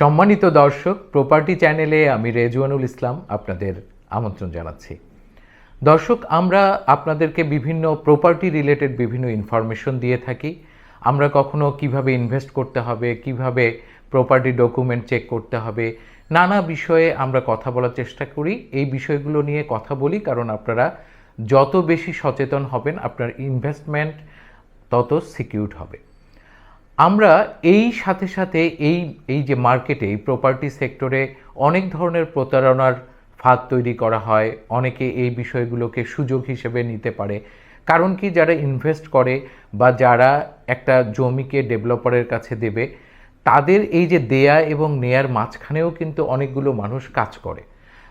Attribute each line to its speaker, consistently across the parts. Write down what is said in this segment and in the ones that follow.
Speaker 1: সম্মানিত দর্শক প্রপার্টি চ্যানেলে আমি রেজওয়ানুল ইসলাম আপনাদের আমন্ত্রণ জানাচ্ছি। দর্শক, আমরা আপনাদেরকে বিভিন্ন প্রপার্টি রিলেটেড বিভিন্ন ইনফরমেশন দিয়ে থাকি। আমরা কখনো কীভাবে ইনভেস্ট করতে হবে, কীভাবে প্রপার্টি ডকুমেন্ট চেক করতে হবে, নানা বিষয়ে আমরা কথা বলার চেষ্টা করি। এই বিষয়গুলো নিয়ে কথা বলি, কারণ আপনারা যত বেশি সচেতন হবেন, আপনার ইনভেস্টমেন্ট তত সিকিউরড হবে। আমরা এই সাথে সাথে এই এই যে মার্কেটে এই প্রপার্টি সেক্টরে অনেক ধরনের প্রতারণার ফাঁদ তৈরি করা হয়। অনেকে এই বিষয়গুলোকে সুযোগ হিসেবে নিতে পারে। কারণ কি? যারা ইনভেস্ট করে বা যারা একটা জমিকে ডেভেলপারের কাছে দেবে, তাদের এই যে দেয়া এবং নেয়ার মাঝখানেও কিন্তু অনেকগুলো মানুষ কাজ করে।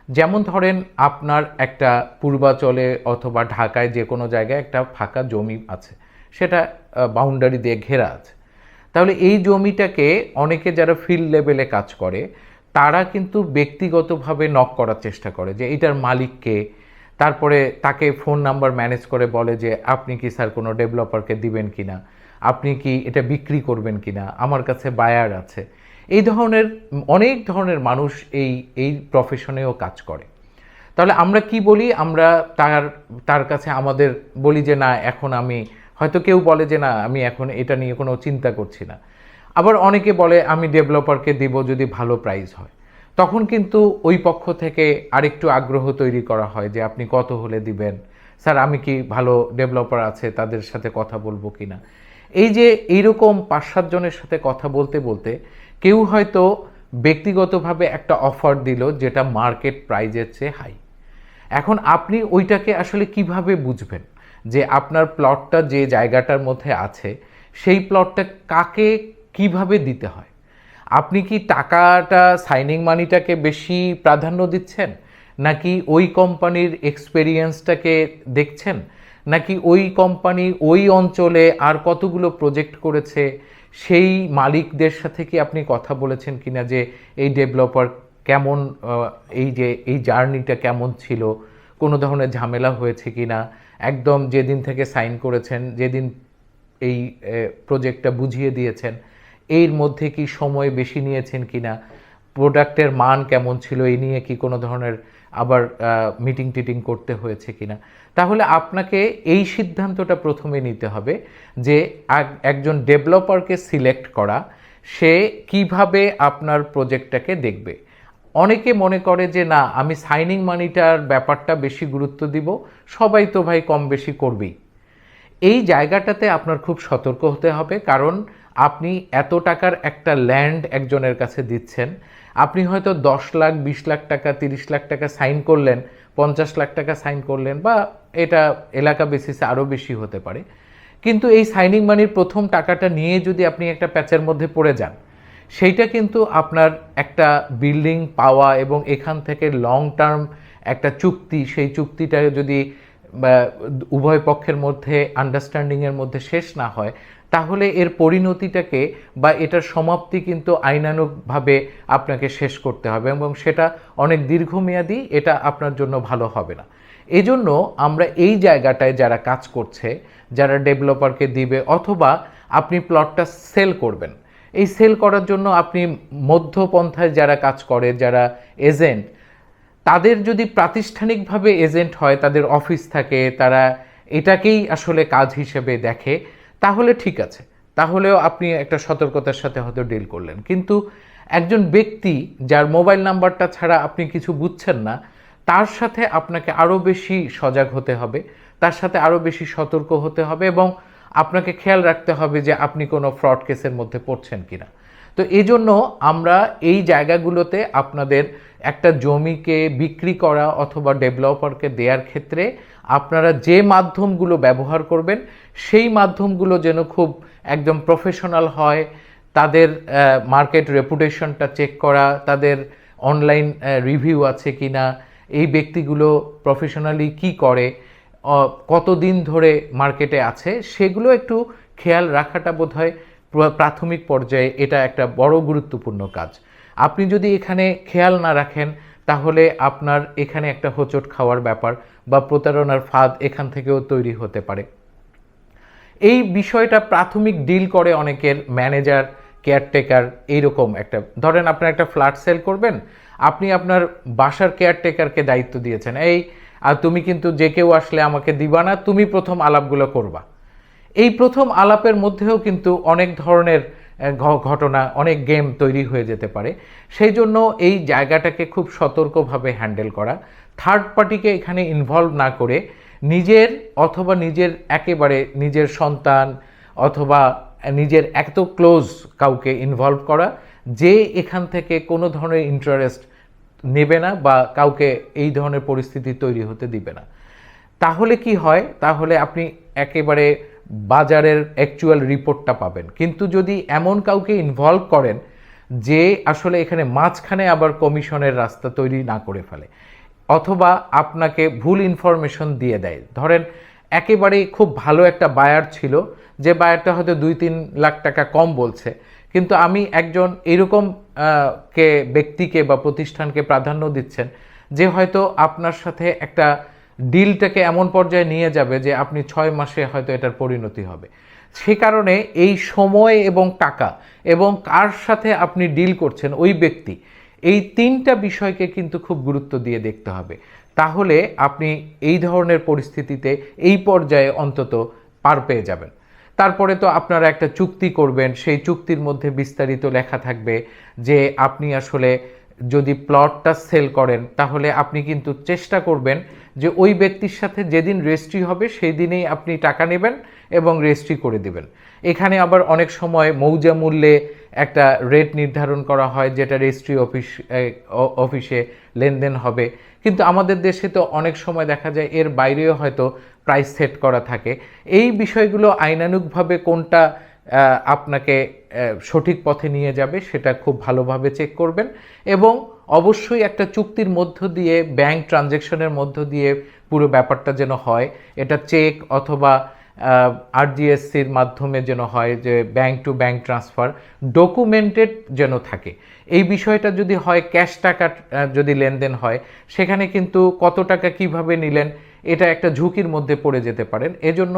Speaker 1: যেমন ধরেন, আপনার একটা পূর্বাচলে অথবা ঢাকায় যে কোনো জায়গায় একটা ফাঁকা জমি আছে। সেটা বাউন্ডারি দিয়ে ঘেরা আছে। তাহলে এই জমিটাকে অনেকে যারা ফিল্ড লেভেলে কাজ করে, তারা কিন্তু ব্যক্তিগতভাবে নক করার চেষ্টা করে যে এটার মালিককে তারপরে তাকে ফোন নাম্বার ম্যানেজ করে বলে যে, আপনি কি স্যার কোনো ডেভেলপারকে দিবেন কি না আপনি কি এটা বিক্রি করবেন কি না আমার কাছে বায়ার আছে। এই ধরনের, অনেক ধরনের মানুষ এই এই প্রফেশনেও কাজ করে। তাহলে আমরা কি বলি? আমরা তার তার কাছে আমাদের বলি যে, না, এখন আমি হয়তো কেউ বলে যে, না, আমি এখন এটা নিয়ে কোনো চিন্তা করছি না। আবার অনেকে বলে, আমি ডেভেলপারকে দিব যদি ভালো প্রাইস হয়। তখন কিন্তু ওই পক্ষ থেকে আরেকটু আগ্রহ তৈরি করা হয় যে, আপনি কত হলে দিবেন? স্যার, আমি কি ভালো ডেভেলপার আছে? তাদের সাথে কথা বলব কি না? এই যে, এইরকম পাঁচ সাতজনের সাথে কথা বলতে বলতে কেউ হয়তো ব্যক্তিগতভাবে একটা অফার দিল যেটা মার্কেট প্রাইজের চেয়ে হাই। এখন আপনি ওইটাকে আসলে কীভাবে বুঝবেন? যে আপনার প্লটটা যে জায়গাটার মধ্যে আছে, সেই প্লটটা কাকে কীভাবে দিতে হয়? আপনি কি টাকাটা সাইনিং মানিটাকে বেশি প্রাধান্য দিচ্ছেন? নাকি ওই কোম্পানির এক্সপেরিয়েন্সটাকে দেখছেন? নাকি ওই কোম্পানি ওই অঞ্চলে আর কতগুলো প্রজেক্ট করেছে? সেই মালিকদের সাথে কি আপনি কথা বলেছেন কিনা যে এই ডেভেলপার কেমন এই যে, এই জার্নিটা কেমন ছিল? কোনো ধরনের ঝামেলা হয়েছে কিনা? একদম যেদিন থেকে সাইন করেছেন, যেদিন এই প্রজেক্টটা বুঝিয়ে দিয়েছেন, এর মধ্যে কি সময় বেশি নিয়েছেন কিনা প্রোডাক্টের মান কেমন ছিল এই নিয়ে কি কোনো ধরনের আবার মিটিং টিটিং করতে হয়েছে কিনা। তাহলে আপনাকে এই সিদ্ধান্তটা প্রথমে নিতে হবে যে একজন ডেভেলপারকে সিলেক্ট করা, সে কীভাবে আপনার প্রজেক্টটাকে দেখবে। অনেকে মনে করে যে, না, আমি সাইনিং মানিটার ব্যাপারটা বেশি গুরুত্ব দিব, সবাই তো ভাই কম বেশি করবেই। এই জায়গাটাতে আপনার খুব সতর্ক হতে হবে, কারণ আপনি এত টাকার একটা ল্যান্ড একজনের কাছে দিচ্ছেন, আপনি হয়তো দশ লাখ, বিশ লাখ টাকা, তিরিশ লাখ টাকা সাইন করলেন, পঞ্চাশ লাখ টাকা সাইন করলেন, বা এটা এলাকা বেসিসে আরও বেশি হতে পারে। কিন্তু এই সাইনিং মানির প্রথম টাকাটা নিয়ে যদি আপনি একটা প্যাচের মধ্যে পড়ে যান সেইটা কিন্তু আপনার একটা বিল্ডিং পাওয়া এবং এখান থেকে লং টার্ম একটা চুক্তি। সেই চুক্তিটা যদি উভয় পক্ষের মধ্যে আন্ডারস্ট্যান্ডিংয়ের মধ্যে শেষ না হয়, তাহলে এর পরিণতিটাকে বা এটার সমাপ্তি কিন্তু আইনানুগভাবে আপনাকে শেষ করতে হবে এবং সেটা অনেক দীর্ঘমেয়াদী এটা আপনার জন্য ভালো হবে না। এজন্য আমরা এই জায়গাটায় যারা কাজ করছে, যারা ডেভেলপারকে দিবে অথবা আপনি প্লটটা সেল করবেন এই সেল করার জন্য আপনি মধ্যপন্থায় যারা কাজ করে, যারা এজেন্ট, তাদের যদি প্রাতিষ্ঠানিকভাবে এজেন্ট হয়, তাদের অফিস থাকে, তারা এটাকেই আসলে কাজ হিসেবে দেখে, তাহলে ঠিক আছে। তাহলেও আপনি একটা সতর্কতার সাথে হয়তো ডিল করলেন। কিন্তু একজন ব্যক্তি যার মোবাইল নাম্বারটা ছাড়া আপনি কিছু বুঝছেন না, তার সাথে আপনাকে আরও বেশি সজাগ হতে হবে, তার সাথে আরও বেশি সতর্ক হতে হবে এবং আপনাকে খেয়াল রাখতে হবে যে আপনি কোনো ফ্রড কেসের মধ্যে পড়ছেন কিনা। তো এই জন্য আমরা এই জায়গাগুলোতে আপনাদের একটা জমিকে বিক্রি করা অথবা ডেভেলপারকে দেওয়ার ক্ষেত্রে আপনারা যে মাধ্যমগুলো ব্যবহার করবেন, সেই মাধ্যমগুলো যেন খুব একদম প্রফেশনাল হয়, তাদের মার্কেট রেপুটেশনটা চেক করা, তাদের অনলাইন রিভিউ আছে কি না এই ব্যক্তিগুলো প্রফেশনালি কি করে কতদিন ধরে মার্কেটে আছে, সেগুলো একটু খেয়াল রাখাটা বোধহয় প্র- প্রাথমিক পর্যায়ে এটা একটা বড় গুরুত্বপূর্ণ কাজ। আপনি যদি এখানে খেয়াল না রাখেন, তাহলে আপনার এখানে একটা হোঁচট খাওয়ার ব্যাপার বা প্রতারণার ফাঁদ এখান থেকেও তৈরি হতে পারে। এই বিষয়টা প্রাথমিক ডিল করে অনেকের ম্যানেজার, কেয়ারটেকার এইরকম একটা, ধরেন আপনার একটা ফ্ল্যাট সেল করবেন, আপনি আপনার বাসার কেয়ারটেকারকে দায়িত্ব দিয়েছেন, এই আর তুমি কিন্তু যে কেউ আসলে আমাকে দিবা না, তুমি প্রথম আলাপগুলো করবা। এই প্রথম আলাপের মধ্যেও কিন্তু অনেক ধরনের ঘটনা, অনেক গেম তৈরি হয়ে যেতে পারে। সেই জন্য এই জায়গাটাকে খুব সতর্কভাবে হ্যান্ডেল করা। থার্ড পার্টিকে এখানে ইনভলভ না করে নিজের অথবা নিজের একেবারে নিজের সন্তান অথবা নিজের এত ক্লোজ কাউকে ইনভলভ করা, যে এখান থেকে কোনো ধরনের ইন্টারেস্ট নেবে না বা কাউকে এই ধরনের পরিস্থিতি তৈরি হতে দিবে না। তাহলে কি হয়? তাহলে আপনি একেবারে বাজারের অ্যাকচুয়াল রিপোর্টটা পাবেন। কিন্তু যদি এমন কাউকে ইনভলভ করেন যে আসলে এখানে মাঝখানে আবার কমিশনের রাস্তা তৈরি না করে ফেলে, অথবা আপনাকে ভুল ইনফরমেশন দিয়ে দেয়। ধরেন, একেবারেই খুব ভালো একটা বায়ার ছিল, যে বায়ারটা হয়তো দুই তিন লাখ টাকা কম বলছে কিন্তু আমি একজন এরকম কে, ব্যক্তিকে বা প্রতিষ্ঠানকে প্রাধান্য দিচ্ছেন যে হয়তো আপনার সাথে একটা ডিলটাকে এমন পর্যায়ে নিয়ে যাবে যে আপনি ছয় মাসে হয়তো এটার পরিণতি হবে। সে কারণে এই সময় এবং টাকা এবং কার সাথে আপনি ডিল করছেন ওই ব্যক্তি, এই তিনটা বিষয়কে কিন্তু খুব গুরুত্ব দিয়ে দেখতে হবে। তাহলে আপনি এই ধরনের পরিস্থিতিতে এই পর্যায়ে অন্তত পার পেয়ে যাবেন। তারপরে তো আপনারা একটা চুক্তি করবেন, সেই চুক্তির মধ্যে বিস্তারিত লেখা থাকবে যে আপনি আসলে যদি প্লটটা সেল করেন, তাহলে আপনি কিন্তু চেষ্টা করবেন যে ওই ব্যক্তির সাথে যেদিন রেজিস্ট্রি হবে সেই দিনেই আপনি টাকা নেবেন এবং রেজিস্ট্রি করে দিবেন। এখানে আবার অনেক সময় মৌজা মূল্যে একটা রেট নির্ধারণ করা হয়, যেটা রেজিস্ট্রি অফিস অফিসে লেনদেন হবে। কিন্তু আমাদের দেশে তো অনেক সময় দেখা যায় এর বাইরেও হয়তো প্রাইস সেট করা থাকে। এই বিষয়গুলো আইনানুগভাবে কোনটা আপনাকে সঠিক পথে নিয়ে যাবে সেটা খুব ভালোভাবে চেক করবেন এবং অবশ্যই একটা চুক্তির মধ্য দিয়ে ব্যাংক ট্রানজ্যাকশনের মধ্য দিয়ে পুরো ব্যাপারটা যেন হয়, এটা চেক অথবা আরজিএসসির মাধ্যমে যেন হয় যে bank to bank transfer documented যেন থাকে। এই বিষয়টা যদি হয় ক্যাশ টাকা যদি লেনদেন হয়, সেখানে কিন্তু কত টাকা কীভাবে নিলেন, এটা একটা ঝুঁকির মধ্যে পড়ে যেতে পারেন। এজন্য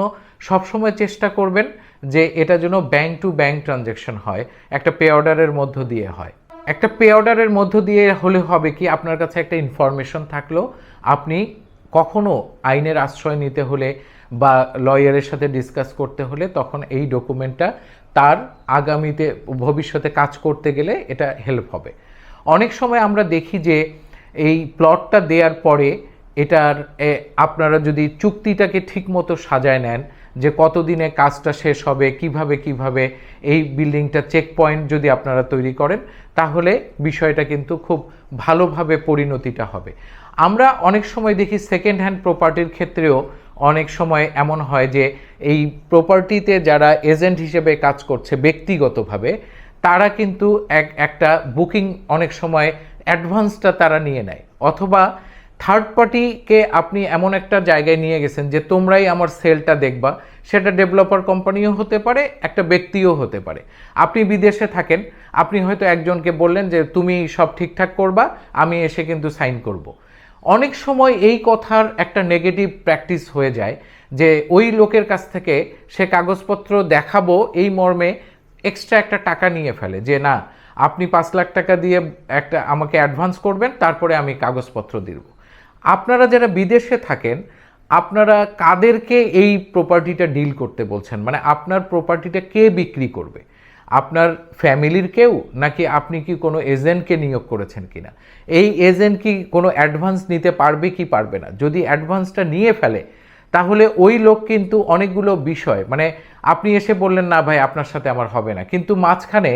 Speaker 1: সবসময় চেষ্টা করবেন যে এটা যেন ব্যাংক টু ব্যাংক ট্রানজ্যাকশন হয়, একটা পে অর্ডারের মধ্য দিয়ে হয়। একটা পে অর্ডারের মধ্য দিয়ে হলে হবে কি, আপনার কাছে একটা ইনফরমেশন থাকল, আপনি কখনো আইনের আশ্রয় নিতে হলে বা লয়ারের সাথে ডিসকাস করতে হলে তখন এই ডকুমেন্টটা তার আগামীতে ভবিষ্যতে কাজ করতে গেলে এটা হেল্প হবে। অনেক সময় আমরা দেখি যে এই প্লটটা দেওয়ার পরে এটার আপনারা যদি চুক্তিটাকে ঠিকমতো সাজায় নেন যে কতদিনে কাজটা শেষ হবে, কীভাবে কীভাবে এই বিল্ডিংটা চেক পয়েন্ট যদি আপনারা তৈরি করেন, তাহলে বিষয়টা কিন্তু খুব ভালোভাবে পরিণতিটা হবে। আমরা অনেক সময় দেখি সেকেন্ড হ্যান্ড প্রপার্টির ক্ষেত্রেও অনেক সময় এমন হয় যে এই প্রপার্টিতে যারা এজেন্ট হিসেবে কাজ করছে ব্যক্তিগতভাবে, তারা কিন্তু এক, একটা বুকিং অনেক সময় অ্যাডভান্সটা তারা নিয়ে নেয় অথবা থার্ড পার্টিকে আপনি এমন একটা জায়গায় নিয়ে গেছেন যে তোমরাই আমার সেলটা দেখবা, সেটা ডেভেলপার কোম্পানিও হতে পারে, একটা ব্যক্তিও হতে পারে আপনি বিদেশে থাকেন, আপনি হয়তো একজনকে বললেন যে, তুমি সব ঠিকঠাক করবা, আমি এসে কিন্তু সাইন করব। অনেক সময় এই কথার একটা নেগেটিভ প্র্যাকটিস হয়ে যায় যে ওই লোকের কাছ থেকে সে কাগজপত্র দেখাবো এই মর্মে এক্সট্রা একটা টাকা নিয়ে ফেলে যে না, আপনি পাঁচ লাখ টাকা দিয়ে একটা আমাকে অ্যাডভান্স করবেন, তারপরে আমি কাগজপত্র দিব। আপনারা যারা বিদেশে থাকেন, আপনারা কাদেরকে এই প্রপার্টিটা ডিল করতে বলছেন? মানে আপনার প্রপার্টিটা কে বিক্রি করবে? আপনার ফ্যামিলির কেউ নাকি আপনি কি কোনো এজেন্টকে নিয়োগ করেছেন কিনা? এই এজেন্ট কি কোনো অ্যাডভান্স নিতে পারবে কি পারবে না? যদি অ্যাডভান্সটা নিয়ে ফেলে, তাহলে ওই লোক কিন্তু অনেকগুলো বিষয় মানে আপনি এসে বললেন, না ভাই, আপনার সাথে আমার হবে না। কিন্তু মাঝখানে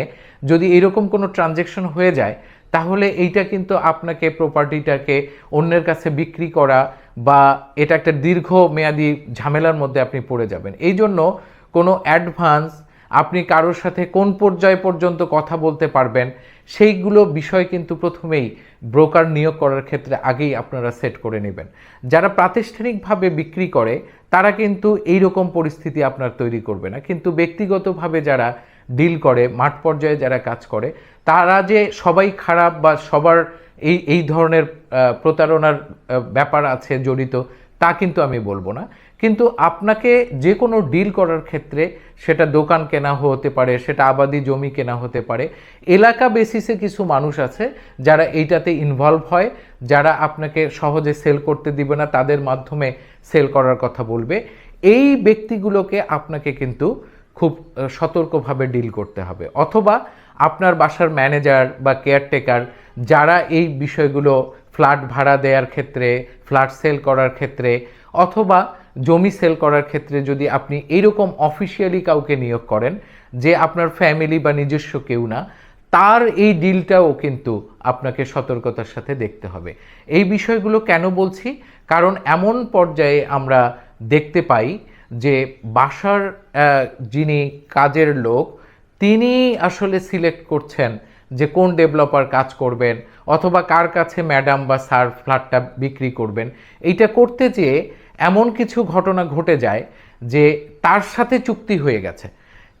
Speaker 1: যদি এরকম কোনো ট্রানজেকশন হয়ে যায়, তাহলে এইটা কিন্তু আপনাকে প্রপার্টিটাকে অন্যের কাছে বিক্রি করা বা এটা একটা দীর্ঘ মেয়াদি ঝামেলার মধ্যে আপনি পড়ে যাবেন। এই জন্য কোনো অ্যাডভান্স আপনি কারোর সাথে কোন পর্যায় পর্যন্ত কথা বলতে পারবেন, সেইগুলো বিষয় কিন্তু প্রথমেই ব্রোকার নিয়োগ করার ক্ষেত্রে আগেই আপনারা সেট করে নেবেন। যারা প্রাতিষ্ঠানিকভাবে বিক্রি করে, তারা কিন্তু এই রকম পরিস্থিতি আপনার তৈরি করবে না। কিন্তু ব্যক্তিগতভাবে যারা ডিল করে, মাঠ পর্যায়ে যারা কাজ করে, তারা যে সবাই খারাপ বা সবার এই এই ধরনের প্রতারণার ব্যাপার আছে, জড়িত, তা কিন্তু আমি বলব না। কিন্তু আপনাকে যে কোনো ডিল করার ক্ষেত্রে সেটা দোকান কেনা হতে পারে, সেটা আবাদি জমি কেনা হতে পারে। এলাকা বেসিসে কিছু মানুষ আছে যারা এইটাতে ইনভলভ হয়, যারা আপনাকে সহজে সেল করতে দিবে না, তাদের মাধ্যমে সেল করার কথা বলবে। এই ব্যক্তিগুলোকে আপনাকে কিন্তু খুব সতর্কভাবে ডিল করতে হবে। অথবা আপনার বাসার ম্যানেজার বা কেয়ারটেকার যারা এই বিষয়গুলো ফ্ল্যাট ভাড়া দেওয়ার ক্ষেত্রে ফ্ল্যাট সেল করার ক্ষেত্রে, অথবা জমি সেল করার ক্ষেত্রে যদি আপনি এইরকম অফিসিয়ালি কাউকে নিয়োগ করেন যে আপনার ফ্যামিলি বা নিজস্ব কেউ না, তার এই ডিলটাও কিন্তু আপনাকে সতর্কতার সাথে দেখতে হবে। এই বিষয়গুলো কেন বলছি? কারণ এমন পর্যায়ে আমরা দেখতে পাই যে বাসার যিনি কাজের লোক, তিনি আসলে সিলেক্ট করছেন যে কোন ডেভেলপার কাজ করবেন অথবা কার কাছে ম্যাডাম বা স্যার ফ্ল্যাটটা বিক্রি করবেন। এইটা করতে যেয়ে এমন কিছু ঘটনা ঘটে যায় যে তার সাথে চুক্তি হয়ে গেছে।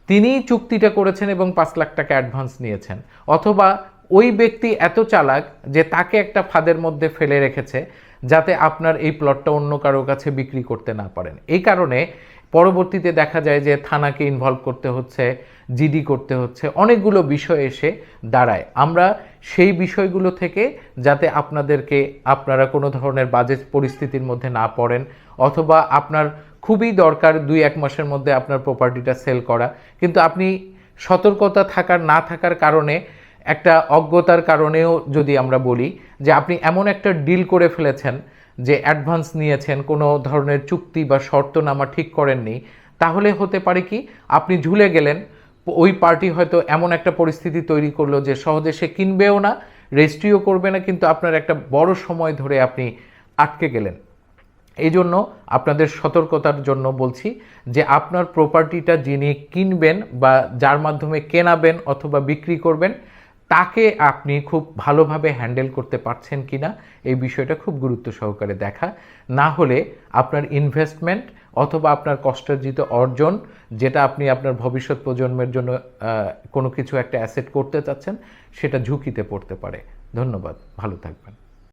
Speaker 1: তিনি চুক্তিটা করেছেন এবং পাঁচ লাখ টাকা অ্যাডভান্স নিয়েছেন। অথবা ওই ব্যক্তি এত চালাক যে তাকে একটা ফাঁদের মধ্যে ফেলে রেখেছে যাতে আপনার এই প্লটটা অন্য কারও কাছে বিক্রি করতে না পারেন। এই কারণে পরবর্তীতে দেখা যায় যে থানাকে ইনভলভ করতে হচ্ছে জিডি করতে হচ্ছে, অনেকগুলো বিষয় এসে দাঁড়ায়। আমরা সেই বিষয়গুলো থেকে যাতে আপনাদেরকে, আপনারা কোনো ধরনের বাজে পরিস্থিতির মধ্যে না পড়েন, অথবা আপনার খুবই দরকার দুই এক মাসের মধ্যে আপনার প্রপার্টিটা সেল করা। কিন্তু আপনি সতর্কতা থাকার, না থাকার কারণে, একটা অজ্ঞতার কারণেও যদি আমরা বলি যে আপনি এমন একটা ডিল করে ফেলেছেন যে অ্যাডভান্স নিয়েছেন, কোনো ধরনের চুক্তি বা শর্তনামা ঠিক করেননি, তাহলে হতে পারে কি, আপনি ঝুলে গেলেন, ওই পার্টি হয়তো এমন একটা পরিস্থিতি তৈরি করল যে সহজে সে কিনবেও না, রেজিস্ট্রিও করবে না, কিন্তু আপনার একটা বড় সময় ধরে আপনি আটকে গেলেন। এই জন্য আপনাদের সতর্কতার জন্য বলছি যে আপনার প্রপার্টিটা যিনি কিনবেন বা যার মাধ্যমে কেনাবেন অথবা বিক্রি করবেন তাকে আপনি খুব ভালোভাবে হ্যান্ডেল করতে পারছেন কি না এই বিষয়টা খুব গুরুত্ব সহকারে দেখা। না হলে আপনার ইনভেস্টমেন্ট অথবা আপনার কষ্টার্জিত অর্জন, যেটা আপনি আপনার ভবিষ্যৎ প্রজন্মের জন্য কোনো কিছু একটা অ্যাসেট করতে চাচ্ছেন, সেটা ঝুঁকিতে পড়তে পারে। ধন্যবাদ। ভালো থাকবেন।